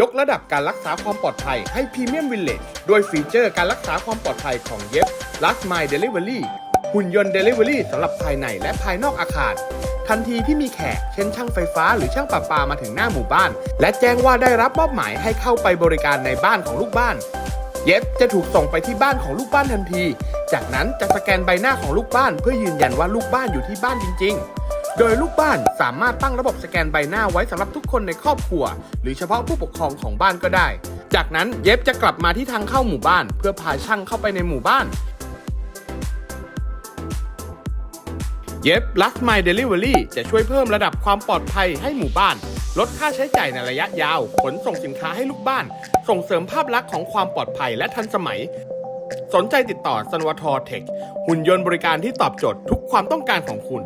ยกระดับการรักษาความปลอดภัยให้พรีเมียมวิลเลจด้วยฟีเจอร์การรักษาความปลอดภัยของเย็บ Last Mile Delivery หุ่นยนต์ Delivery สำหรับภายในและภายนอกอาคาร ทันทีที่มีแขก เช่นช่างไฟฟ้าหรือช่างประปามาถึงหน้าหมู่บ้าน และแจ้งว่าได้รับมอบหมายให้เข้าไปบริการในบ้านของลูกบ้าน เย็บจะถูกส่งไปที่บ้านของลูกบ้านทันที จากนั้นจะสแกนใบหน้าของลูกบ้านเพื่อยืนยันว่าลูกบ้านอยู่ที่บ้านจริง ๆ โดยลูกบ้านสามารถตั้งระบบสแกนใบหน้าไว้สำหรับทุกคนในครอบครัว หรือเฉพาะผู้ปกครองของบ้านก็ได้ จากนั้นเย็บจะกลับมาที่ทางเข้าหมู่บ้าน เพื่อพาช่างเข้าไปในหมู่บ้าน เย็บ Last Mile Delivery จะช่วยเพิ่มระดับความปลอดภัยให้หมู่บ้าน ลดค่าใช้จ่ายในระยะยาว ขนส่งสินค้าให้ลูกบ้าน ส่งเสริมภาพลักษณ์ของความปลอดภัยและทันสมัยสนใจติดต่อสนวทเทค หุ่นยนต์บริการที่ตอบโจทย์ทุกความต้องการของคุณ